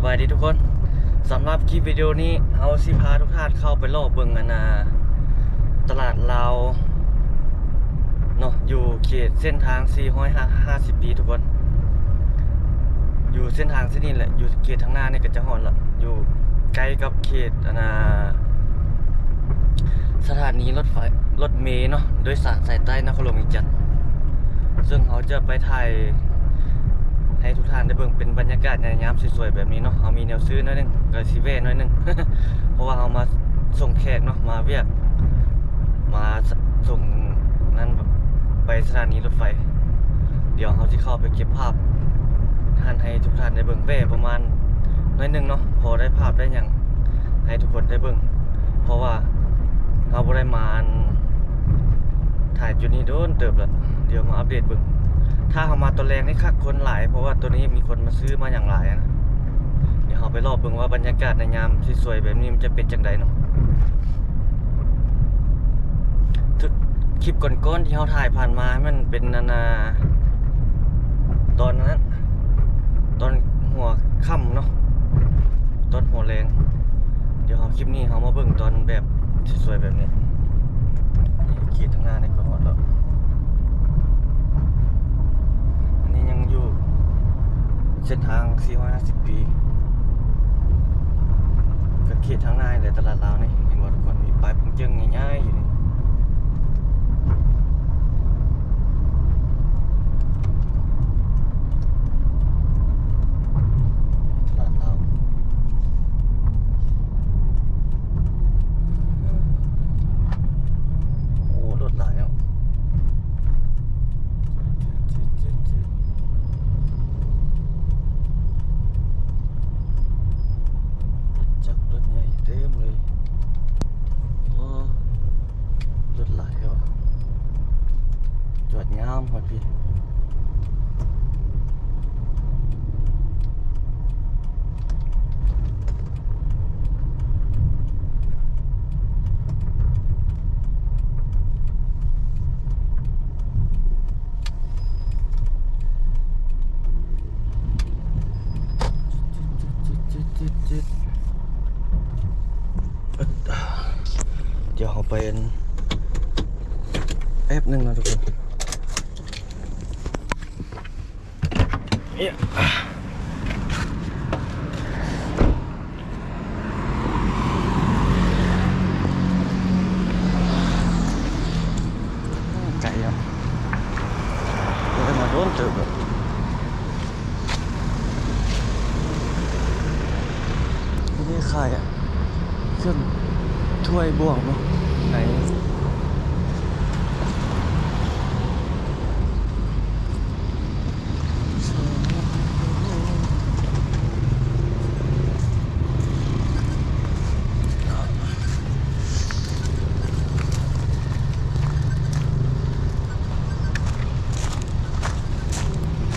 สบายดีทุกคนสำหรับคลิปวิดีโอนี้เอาสิพาทุกท่านเข้าไปรอบเบิ่งอนาตลาดลาเนาะอยู่เขตเส้นทาง 450 ปีทุกคน อยู่เส้นทางเส้นนี้แหละอยู่เขตทางหน้านี่ก็จะหอนละอยู่ใกล้กับเขตอนนาสถานีรถไฟรถเมล์เนาะโดยสารสายใต้นครหลวงอีกจัดซึ่งเขาจะไปถ่าย ให้ทุกท่านได้เบิ่งเป็นบรรยากาศในยามสวยๆแบบนี้เนาะเรามีแนวซื้อน้อยหนึงก็สิเว่น้อยหนึง เพราะว่าเรามาส่งแขกเนาะมาเวียก มาส่งนั้นแบบไปสถานีรถไฟ เดี๋ยวเราจะเข้าไปเก็บภาพ ท่านให้ทุกท่านได้เบิ่งแว่ประมาณน้อยหนึงเนาะพอได้ภาพได้หยังให้ทุกคนได้เบิ่งเพราะว่าเราบ่ได้มาอันถ่ายจุดนี้โดนเติบแล้วเดี๋ยวมาอัปเดตเบิ่ง ถ้าเขามาตัวแรงนี่คักคนหลาย เพราะว่าตัวนี้มีคนมาซื้อมาอย่างหลายนะ เดี๋ยวเราไปรอบเบิ่งว่าบรรยากาศในยามสวยๆแบบนี้มันจะเป็นจังไดเนาะคลิปก่อนๆที่เราถ่ายผ่านมา มันเป็นนานา ตอนนั้น ตอนหัวค่ำเนาะ ตอนหัวแรง เดี๋ยวเราคลิปนี้เรามาเบิ่งตอนแบบสวยๆแบบนี้ขีดทางหน้าในกล้องแล้ว อันนี้ยังอยู่ เส้นทาง 450 ปีก็เขตทางในเลยตลาดลาวนี่ เห็นว่าทุกคนมีปลายพงเจิงง่ายๆอยู่นี่ตลาดลาวโอ้รถหลายอะ จักรรถใหญ่เต็มเลยโอ้รถหลายอะจอดงามพอพี่จิดจิดจิด เอิ๊ดเดี๋ยวเราไปอันแป๊บหนึ่งนะทุกคน เนี่ยไก่อะเดี๋ยวมาโดนเติบแบบนี่ใครอะเครื่องถ้วยบวกเนาะไหน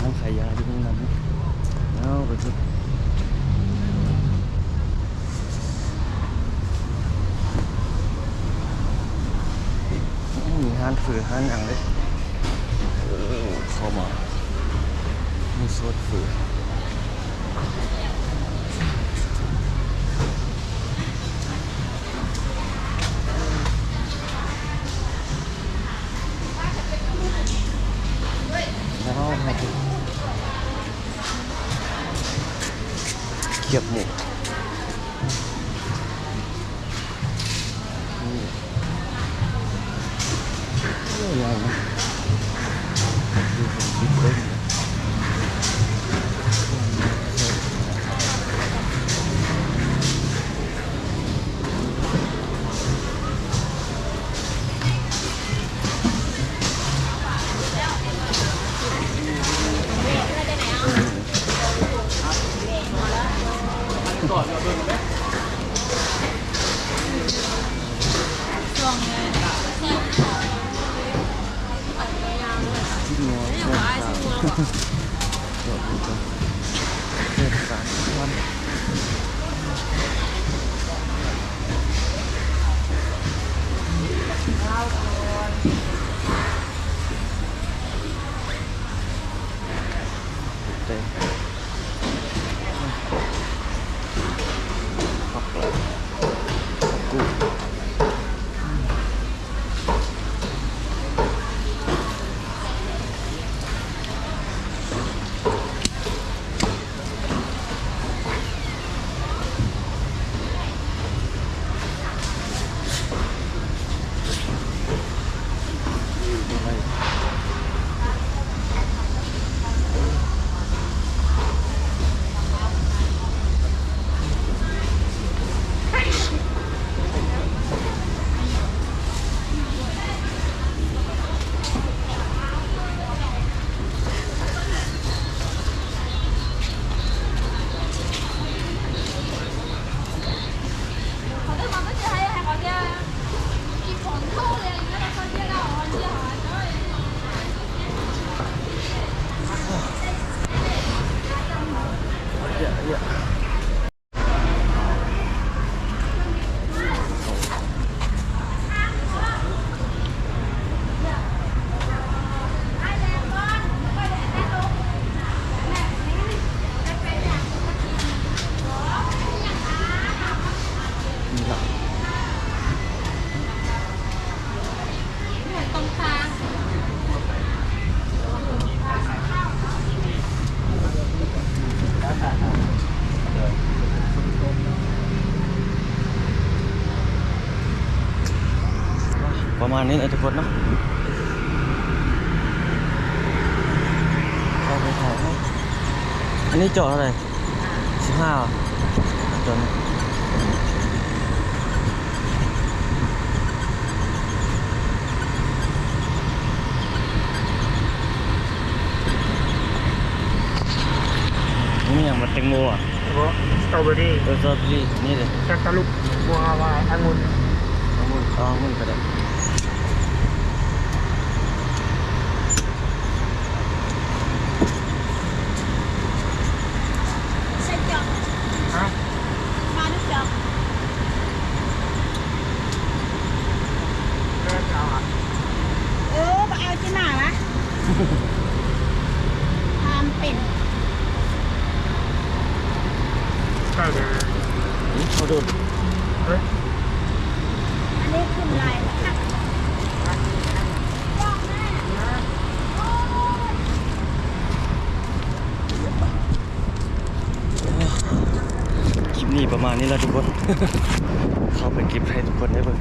น้ำขายยาที่นี่นั้นเอาไปสิ มี หานอห้านอย่างเลยเออเข้ามามีสดฝือแล้วมาดูเขียบหมู ดูผ ส ประมาณนี้นะทุกคนเนาะเข้าไปถ่ายให้อันนี้จอดเท่าไหร่สิบห้าจอดนี่อย่างมาแตงโมอะแล้วก็สตรอเบอรี่เออสตรอเบอรี่นี่เลยแคนตาลูปบัวฮาวายองุ่นเอามุนเอามุนก็ได้ เส้นจอก ฮะ มาลูกจอก แม่จะเอาอะ เออมาเอาที่หน้าวะ ทำเป็นใช่เลยนี่เขาดูเฮ้ยอันนี้ขึ้นลายแล้วค่ะจอกแม่โอ้ยคลิปนี้ประมาณนี้แล้วทุกคน เข้าไปเก็บให้ทุกคนได้เบิ่ง